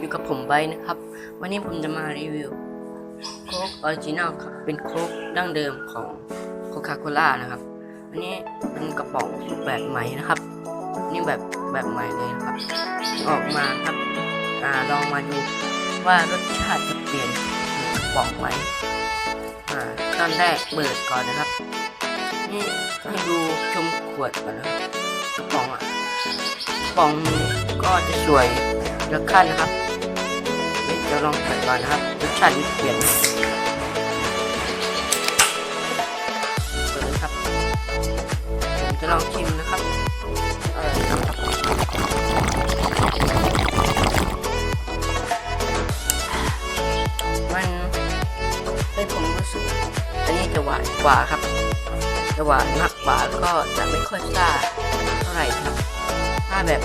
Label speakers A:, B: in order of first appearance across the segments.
A: อยู่กับผมไบนะครับ วันนี้ผมจะมารีวิวโค้กออริจินัลครับเป็นโค้กดั้งเดิมของโคคาโคล่านะครับอันนี้เป็นกระป๋องแบบใหม่นะครับ นี่แบบแบบใหม่เลยนะครับ ออกมาครับอ่าลองมาดูว่ารสชาติจะเปลี่ยนกระป๋องไหมอ่าตอนแรกเปิดก่อนนะครับนี่ให้ดูชมขวดก่อนนะกระป๋องอะกระป๋องก็จะสวย แล้วขั้นนะครับเดี๋ยวจะลองใส่ก่อนนะครับรสชาติมันเปลี่ยนเปิดเลยครับผมจะลองชิมนะครับเออครับมันให้ผมรู้สึกอันนี้จะหวานกว่าครับจะหวานมากกว่าแล้วก็จะไม่ค่อยซ่าเท่าไหร่ครับถ้าแบบ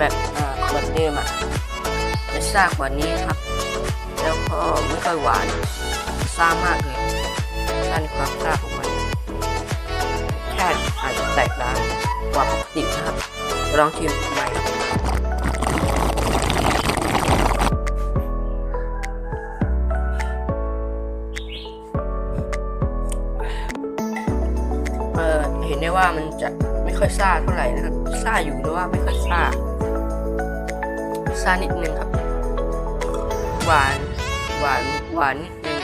A: แบบอ่าแบบเดิมอะจะซ่ากว่านี้ครับ แล้วก็ไม่ค่อยหวานซ่ามากเลยซ่านความซ่าของมันแค่อาจจะแตกต่างกว่าปกตินะครับ ลองชิมใหม่เออเห็นได้ว่ามันจะไม่ค่อยซ่าเท่าไหร่นะครับซ่าอยู่แต่ว่าไม่ค่อยซ่า ซ่านิดนึงครับ หวาน หวาน หวานนิดนึง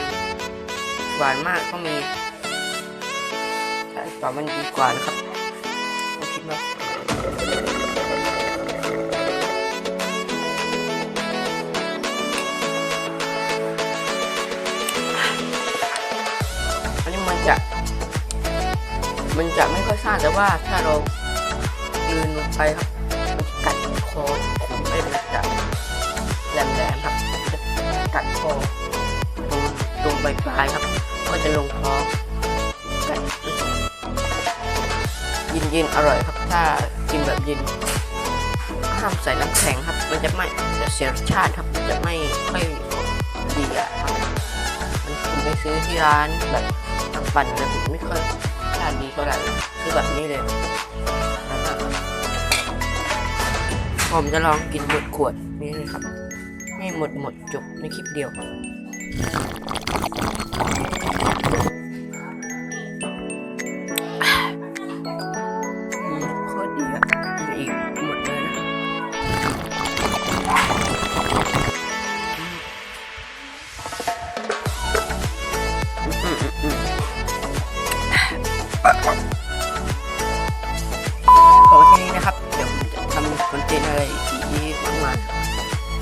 A: หวานมากก็มีใช่ต่อมันดีกว่านะครับมคิดว่าอันนี้มันจะ มันจะไม่ค่อยซ่าแต่ว่าถ้าเราลืนลงไปครับมันกัดคอผมไม่มันจะแหลมๆครับกัดคอตรงตรงปลายครับ ก็จะลงคอกัดยินยินๆอร่อยครับ ถ้ากินแบบย็นห้ามใส่น้ำแข็งครับ มันจะไม่จะเสียรสชาติครับ มันจะไม่ค่อยดีอะครับมันผมไปซื้อที่ร้านแบบน้ำปั่นแล้วไม่ค่อยชาติดีเท่าไหร่คือแบบนี้เลยนะครับผมจะลองกินหมดขวดนี้เลยครับ ไม่หมดหมดจบในคลิปเดียว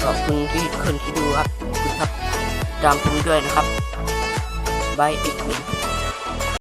A: ขอบคุณที่คนที่ดูครับขอบคุณครับ ตามผมด้วยนะครับบายอีกหนึ่ง